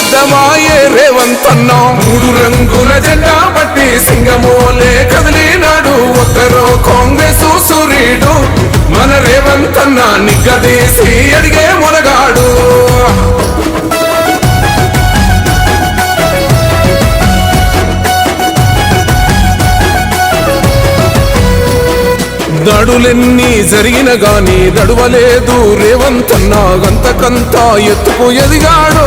సిద్ధమాయే రేవంతన్నా మూడు రంగుల జెండా పట్టి సింగమోలే కదిలినాడు ఒక్కరో కాంగ్రెస్ సూర్యుడు మన రేవంత్ నిగ్గదీసి అడిగే మొనగాడు దడులెన్ని జరిగిన గాని దడువలేదు రేవంతన్నా గంతకంతా గంతకంత ఎత్తుకు ఎదిగాడో.